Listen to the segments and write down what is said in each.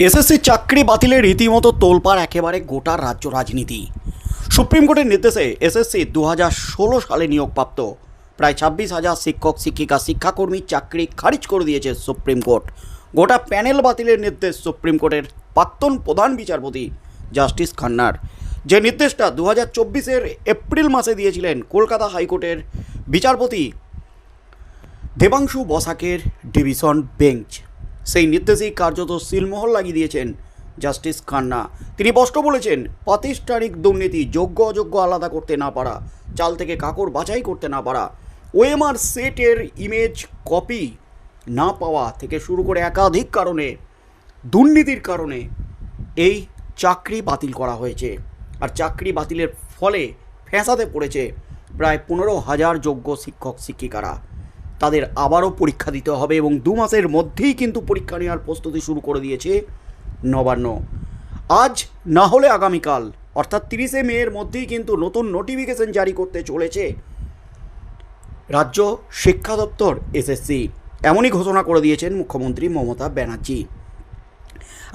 SSC চাকরি বাতিলের রীতিমতো তোলপাড় একেবারে গোটা রাজ্য রাজনীতি। সুপ্রিম কোর্টের নির্দেশে এসএসসি দু সালে নিয়োগপ্রাপ্ত। প্রায় ছাব্বিশ হাজার শিক্ষক, শিক্ষিকা শিক্ষাকর্মীর চাকরি খারিজ করে দিয়েছে সুপ্রিম কোর্ট। গোটা প্যানেল বাতিলের নির্দেশ সুপ্রিম কোর্টের প্রাক্তন প্রধান বিচারপতি জাস্টিস খান্নার। যে নির্দেশটা দু হাজার এপ্রিল মাসে দিয়েছিলেন কলকাতা হাইকোর্টের বিচারপতি দেবাংশু বসাকের ডিভিশন বেঞ্চ। সেই নির্দেশেই কার্যত সিলমোহর লাগিয়ে দিয়েছেন জাস্টিস খান্না। তিনি স্পষ্ট বলেছেন প্রাতিষ্ঠানিক দুর্নীতি যোগ্য অযোগ্য আলাদা করতে না পারা, চাল থেকে কাকর বাছাই করতে না পারা, ওএমআর সেটের ইমেজ কপি না পাওয়া থেকে শুরু করে একাধিক কারণে, দুর্নীতির কারণে এই চাকরি বাতিল করা হয়েছে। আর চাকরি বাতিলের ফলে ফ্যাঁসাতে পড়েছে প্রায় পনেরো হাজার যোগ্য শিক্ষক শিক্ষিকারা তাদের আবারও পরীক্ষা দিতে হবে এবং দু মাসের মধ্যেই কিন্তু পরীক্ষা নেওয়ার প্রস্তুতি শুরু করে দিয়েছে নবান্ন। আজ না হলে আগামীকাল, অর্থাৎ তিরিশে মেয়ের মধ্যেই কিন্তু নতুন নোটিফিকেশন জারি করতে চলেছে রাজ্য শিক্ষা দপ্তর এসএসসি এমনই ঘোষণা করে দিয়েছেন মুখ্যমন্ত্রী মমতা ব্যানার্জি।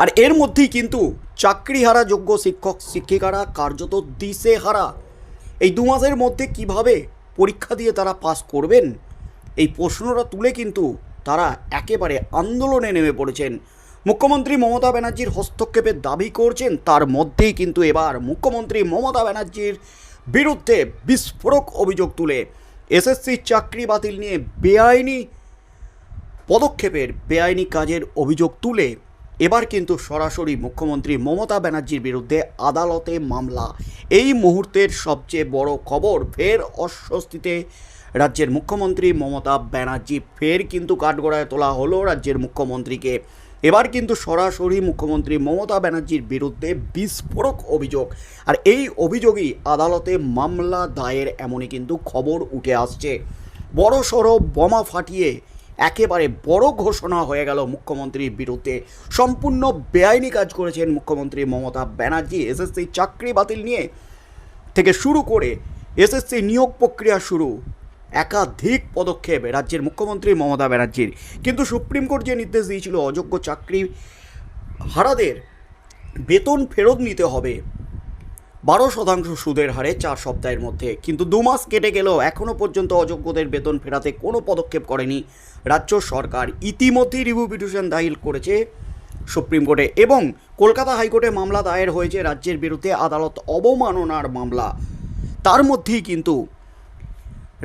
আর এর মধ্যেই কিন্তু চাকরিহারা যোগ্য শিক্ষক, শিক্ষিকারা কার্যত দিশে হারা এই দু মাসের মধ্যে কীভাবে পরীক্ষা দিয়ে তারা পাস করবেন? এই প্রশ্নটা তুলে কিন্তু তারা একেবারে আন্দোলনে নেমে পড়েছেন। মুখ্যমন্ত্রী মমতা ব্যানার্জির হস্তক্ষেপের দাবি করছেন, তার মধ্যেই কিন্তু এবার মুখ্যমন্ত্রী মমতা ব্যানার্জির বিরুদ্ধে বিস্ফোরক অভিযোগ তুলে। এসএসসি চাকরি বাতিল নিয়ে বেআইনি পদক্ষেপের বেআইনি কাজের অভিযোগ তুলে এবার কিন্তু সরাসরি মুখ্যমন্ত্রী মমতা ব্যানার্জির বিরুদ্ধে আদালতে মামলা। এই মুহূর্তের সবচেয়ে বড় খবর, ফের অস্বস্তিতে রাজ্যের মুখ্যমন্ত্রী মমতা ব্যানার্জি ফের কিন্তু কাঠগড়ায় তোলা হলো রাজ্যের মুখ্যমন্ত্রীকে। এবার কিন্তু সরাসরি মুখ্যমন্ত্রী মমতা ব্যানার্জির বিরুদ্ধে বিস্ফোরক অভিযোগ। আর এই অভিযোগই আদালতে মামলা দায়ের এমনই কিন্তু খবর উঠে আসছে। বড় সড়ো বোমা ফাটিয়ে একেবারে বড় ঘোষণা হয়ে গেল মুখ্যমন্ত্রীর বিরুদ্ধে। সম্পূর্ণ বেআইনি কাজ করেছেন মুখ্যমন্ত্রী মমতা ব্যানার্জি। এসএসসি চাকরি বাতিল নিয়ে থেকে শুরু করে এসএসসি নিয়োগ প্রক্রিয়া শুরু। একাধিক পদক্ষেপ রাজ্যের মুখ্যমন্ত্রী মমতা ব্যানার্জির। কিন্তু সুপ্রিম কোর্ট যে নির্দেশ দিয়েছিল, অযোগ্য চাকরি হারাদের বেতন ফেরত নিতে হবে। বারো শতাংশ সুদের হারে চার সপ্তাহের মধ্যে। কিন্তু দু মাস কেটে গেলেও এখনও পর্যন্ত অযোগ্যদের বেতন ফেরাতে কোনো পদক্ষেপ করেনি রাজ্য সরকার। ইতিমধ্যেই রিভিউ পিটিশন দাখিল করেছে সুপ্রিম কোর্টে এবং কলকাতা হাইকোর্টে মামলা দায়ের হয়েছে রাজ্যের বিরুদ্ধে আদালত অবমাননার মামলা। তার মধ্যেই কিন্তু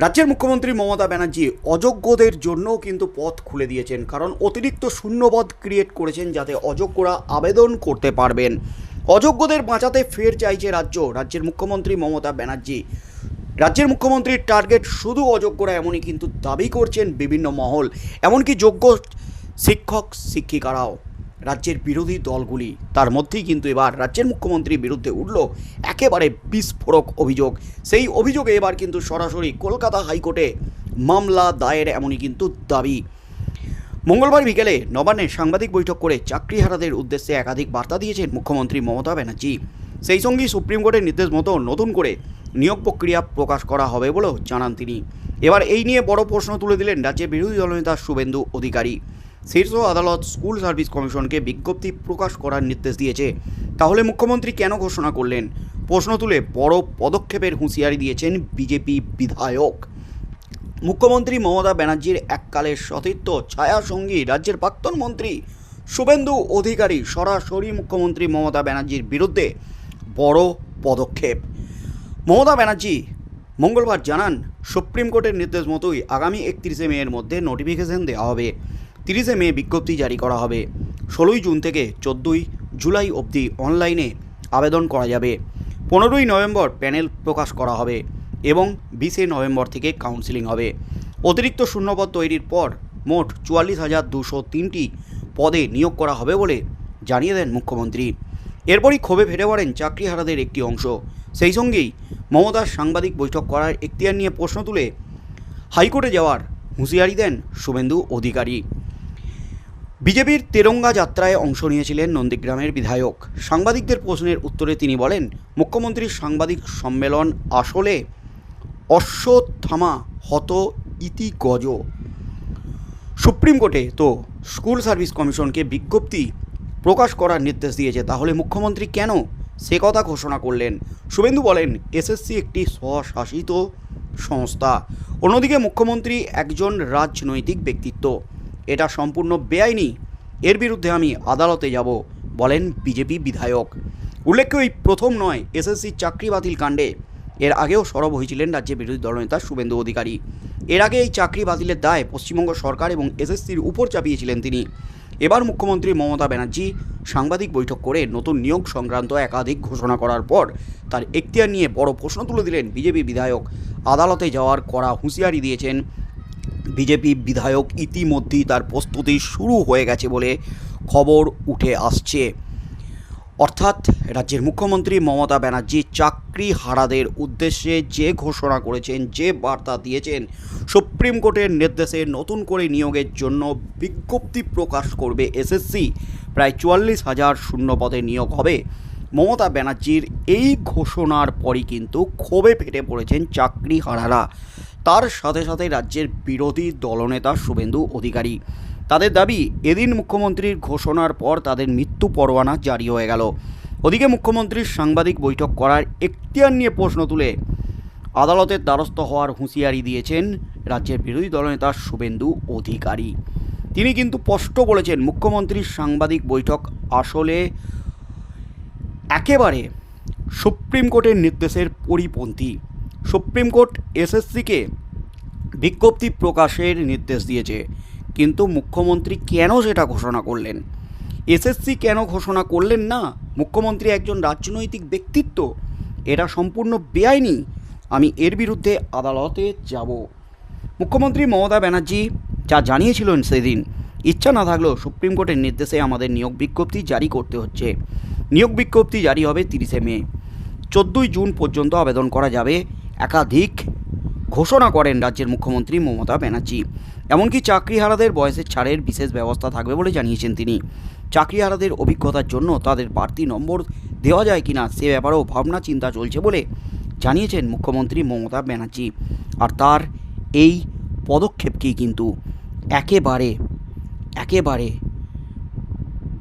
রাজ্যের মুখ্যমন্ত্রী মমতা ব্যানার্জি অযোগ্যদের জন্যও কিন্তু পথ খুলে দিয়েছেন, কারণ অতিরিক্ত শূন্যপদ ক্রিয়েট করেছেন যাতে অযোগ্যরা আবেদন করতে পারবেন। অযোগ্যদের বাঁচাতে ফের চাইছে রাজ্য, রাজ্যের মুখ্যমন্ত্রী মমতা ব্যানার্জি। রাজ্যের মুখ্যমন্ত্রীর টার্গেট শুধু অযোগ্যরা এমনই কিন্তু দাবি করছেন বিভিন্ন মহল, এমনকি যোগ্য শিক্ষক, শিক্ষিকারাও। রাজ্যের বিরোধী দলগুলি। তার মধ্যেই কিন্তু এবার রাজ্যের মুখ্যমন্ত্রীর বিরুদ্ধে উঠল একেবারে বিস্ফোরক অভিযোগ। সেই অভিযোগে এবার কিন্তু সরাসরি কলকাতা হাইকোর্টে মামলা দায়ের এমনই কিন্তু দাবি। মঙ্গলবার বিকেলে নবান্নে সাংবাদিক বৈঠক করে চাকরিহারাদের উদ্দেশ্যে একাধিক বার্তা দিয়েছেন মুখ্যমন্ত্রী মমতা ব্যানার্জি। সেই সঙ্গেই সুপ্রিম কোর্টের নির্দেশ মতো নতুন করে নিয়োগ প্রক্রিয়া প্রকাশ করা হবে বলেও জানান তিনি। এবার এই নিয়ে বড় প্রশ্ন তুলে দিলেন রাজ্যের বিরোধী দলনেতা শুভেন্দু অধিকারী। শীর্ষ আদালত স্কুল সার্ভিস কমিশনকে বিজ্ঞপ্তি প্রকাশ করার নির্দেশ দিয়েছে। তাহলে মুখ্যমন্ত্রী কেন ঘোষণা করলেন? প্রশ্ন তুলে বড় পদক্ষেপের হুঁশিয়ারি দিয়েছেন বিজেপি বিধায়ক। মুখ্যমন্ত্রী মমতা ব্যানার্জির এককালের সতীর্থ ছায়া সঙ্গী রাজ্যের প্রাক্তন মন্ত্রী শুভেন্দু অধিকারী সরাসরি মুখ্যমন্ত্রী মমতা ব্যানার্জির বিরুদ্ধে বড় পদক্ষেপ। মমতা ব্যানার্জি মঙ্গলবার জানান, সুপ্রিম কোর্টের নির্দেশ মতোই আগামী একত্রিশে মেয়ের মধ্যে নোটিফিকেশন দেওয়া হবে। তিরিশে মে বিজ্ঞপ্তি জারি করা হবে। ষোলোই জুন থেকে চোদ্দোই জুলাই অবধি অনলাইনে আবেদন করা যাবে। পনেরোই নভেম্বর প্যানেল প্রকাশ করা হবে এবং বিশে নভেম্বর থেকে কাউন্সিলিং হবে। অতিরিক্ত শূন্যপদ তৈরির পর মোট চুয়াল্লিশ হাজার দুশো তিনটি পদে নিয়োগ করা হবে বলে জানিয়ে দেন মুখ্যমন্ত্রী। এরপরই ক্ষোভে ফেটে পড়েন চাকরিহারাদের একটি অংশ। সেই সঙ্গেই মমতার সাংবাদিক বৈঠক করার এখতিয়ার নিয়ে প্রশ্ন তুলে হাইকোর্টে যাওয়ার হুঁশিয়ারি দেন শুভেন্দু অধিকারী। বিজেপির তেরঙ্গা যাত্রায় অংশ নিয়েছিলেন নন্দীগ্রামের বিধায়ক। সাংবাদিকদের প্রশ্নের উত্তরে তিনি বলেন, মুখ্যমন্ত্রীর সাংবাদিক সম্মেলন আসলে অশ্বত্থামা হত ইতি গজ। সুপ্রিম কোর্টে তো স্কুল সার্ভিস কমিশনকে বিজ্ঞপ্তি প্রকাশ করার নির্দেশ দিয়েছে, তাহলে মুখ্যমন্ত্রী কেন সে কথা ঘোষণা করলেন? শুভেন্দু বলেন, এসএসসি একটি স্বশাসিত সংস্থা। অন্যদিকে মুখ্যমন্ত্রী একজন রাজনৈতিক ব্যক্তিত্ব। এটা সম্পূর্ণ বেআইনি। এর বিরুদ্ধে আমি আদালতে যাব, বলেন বিজেপি বিধায়ক। উল্লেখ্য, এই প্রথম নয়, এসএসসি চাকরি বাতিল কাণ্ডে। এর আগেও সরব হয়েছিলেন রাজ্যের বিরোধী দলনেতা শুভেন্দু অধিকারী। এর আগে এই চাকরি বাতিলের দায় পশ্চিমবঙ্গ সরকার এবং এসএসসির উপর চাপিয়েছিলেন তিনি। এবার মুখ্যমন্ত্রী মমতা ব্যানার্জি সাংবাদিক বৈঠক করে নতুন নিয়োগ সংক্রান্ত একাধিক ঘোষণা করার পর তার এখতিয়ার নিয়ে বড় প্রশ্ন তুলে দিলেন বিজেপি বিধায়ক। আদালতে যাওয়ার কড়া হুঁশিয়ারি দিয়েছেন বিজেপি বিধায়ক ইতিমধ্যেই তার প্রস্তুতি শুরু হয়ে গেছে বলে খবর উঠে আসছে। অর্থাৎ রাজ্যের মুখ্যমন্ত্রী মমতা ব্যানার্জি চাকরি হারাদের উদ্দেশ্যে যে ঘোষণা করেছেন, যে বার্তা দিয়েছেন, সুপ্রিম কোর্টের নির্দেশে নতুন করে নিয়োগের জন্য বিজ্ঞপ্তি প্রকাশ করবে এসএসসি। প্রায় চুয়াল্লিশ হাজার শূন্য পদে নিয়োগ হবে। মমতা ব্যানার্জির এই ঘোষণার পরই কিন্তু ক্ষোভে ফেটে পড়েছেন চাকরি হারারা। তার সাথে সাথে রাজ্যের বিরোধী দলনেতা শুভেন্দু অধিকারী। তাদের দাবি, এদিন মুখ্যমন্ত্রীর ঘোষণার পর তাদের মৃত্যু পরোয়ানা জারি হয়ে গেল। ওদিকে মুখ্যমন্ত্রীর সাংবাদিক বৈঠক করার এখতিয়ার নিয়ে প্রশ্ন তুলে আদালতের দ্বারস্থ হওয়ার হুঁশিয়ারি দিয়েছেন রাজ্যের বিরোধী দলনেতা শুভেন্দু অধিকারী। তিনি কিন্তু স্পষ্ট বলেছেন, মুখ্যমন্ত্রীর সাংবাদিক বৈঠক আসলে একেবারে সুপ্রিম কোর্টের নির্দেশের পরিপন্থী। সুপ্রিম কোর্ট এসএসসিকে বিজ্ঞপ্তি প্রকাশের নির্দেশ দিয়েছে। কিন্তু মুখ্যমন্ত্রী কেন সেটা ঘোষণা করলেন? এসএসসি কেন ঘোষণা করলেন না? মুখ্যমন্ত্রী একজন রাজনৈতিক ব্যক্তিত্ব। এটা সম্পূর্ণ বেআইনি। আমি এর বিরুদ্ধে আদালতে যাব। মুখ্যমন্ত্রী মমতা ব্যানার্জি যা জানিয়েছিলেন সেদিন, ইচ্ছা না থাকলেও সুপ্রিম কোর্টের নির্দেশে আমাদের নিয়োগ বিজ্ঞপ্তি জারি করতে হচ্ছে। নিয়োগ বিজ্ঞপ্তি জারি হবে তিরিশে মে। চোদ্দোই জুন পর্যন্ত আবেদন করা যাবে। একাধিক ঘোষণা করেন রাজ্যের মুখ্যমন্ত্রী মমতা ব্যানার্জি। এমনকি চাকরিহারাদের বয়সের ছাড়ের বিশেষ ব্যবস্থা থাকবে বলে জানিয়েছেন তিনি। চাকরিহারাদের অভিজ্ঞতার জন্য তাদের বাড়তি নম্বর দেওয়া যায় কিনা সে ব্যাপারেও ভাবনা চিন্তা চলছে বলে জানিয়েছেন মুখ্যমন্ত্রী মমতা ব্যানার্জি। আর তার এই পদক্ষেপকেই কিন্তু একেবারে একেবারে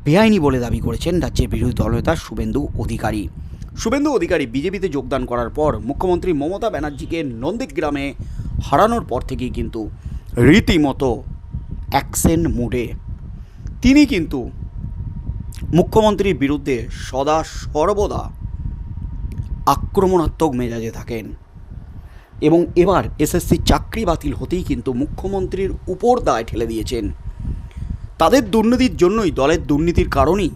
বেআইনি বলে দাবি করেছেন রাজ্যের বিরোধী দলনেতা শুভেন্দু অধিকারী। শুভেন্দু অধিকারী বিজেপিতে যোগদান করার পর মুখ্যমন্ত্রী মমতা ব্যানার্জিকে নন্দীগ্রামে হারানোর পর থেকেই কিন্তু রীতিমতো অ্যাকশন মুডে। তিনি কিন্তু মুখ্যমন্ত্রীর বিরুদ্ধে সদা সর্বদা আক্রমণাত্মক মেজাজে থাকেন এবং এবার এসএসসি চাকরি বাতিল হতেই কিন্তু মুখ্যমন্ত্রীর উপর দায় ঠেলে দিয়েছেন। তাদের দুর্নীতির জন্যই, দলের দুর্নীতির কারণেই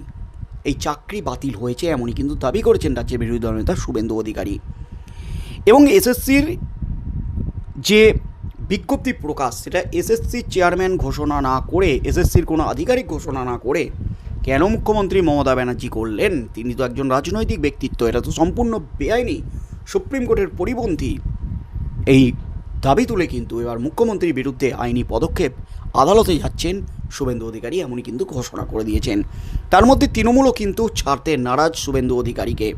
এই চাকরি বাতিল হয়েছে এমনই কিন্তু দাবি করেছেন রাজ্যের বিরোধী দলনেতা শুভেন্দু অধিকারী। এবং এসএসসির যে বিজ্ঞপ্তি প্রকাশ, সেটা এসএসসি চেয়ারম্যান ঘোষণা না করে, এসএসসির কোনো আধিকারিক ঘোষণা না করে কেন মুখ্যমন্ত্রী মমতা ব্যানার্জি করলেন? তিনি তো একজন রাজনৈতিক ব্যক্তিত্ব, এটা তো সম্পূর্ণ বেআইনি। সুপ্রিম কোর্টের পরিপন্থী এই দাবি তুলে কিন্তু এবার মুখ্যমন্ত্রীর বিরুদ্ধে আইনি পদক্ষেপ আদালতে যাচ্ছেন শুভেন্দু অধিকারী এমনই কিন্তু ঘোষণা করে দিয়েছেন। তার মধ্যে তৃণমূলও কিন্তু ছাড়তে নারাজ শুভেন্দু অধিকারীকে।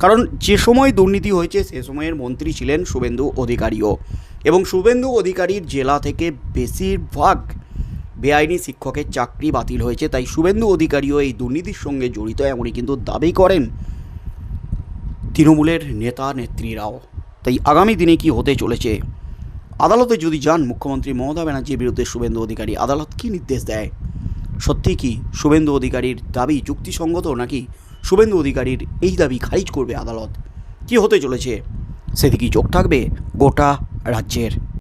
কারণ যে সময় দুর্নীতি হয়েছে, সে সময়ের মন্ত্রী ছিলেন শুভেন্দু অধিকারীও। এবং শুভেন্দু অধিকারীর জেলা থেকে বেশিরভাগ বেআইনি শিক্ষকের চাকরি বাতিল হয়েছে। তাই শুভেন্দু অধিকারীও এই দুর্নীতির সঙ্গে জড়িত, এমনই কিন্তু দাবি করেন তৃণমূলের নেতা নেত্রীরাও তাই আগামী দিনে কি হতে চলেছে? আদালতে যদি যান, মুখ্যমন্ত্রী মমতা ব্যানার্জির বিরুদ্ধে শুভেন্দু অধিকারী আদালত কি নির্দেশ দেয়? সত্যি কি শুভেন্দু অধিকারীর দাবি যুক্তিসঙ্গত নাকি শুভেন্দু অধিকারীর এই দাবি খারিজ করবে আদালত? কি হতে চলেছে? সেদিকেই চোখ থাকবে গোটা রাজ্যের।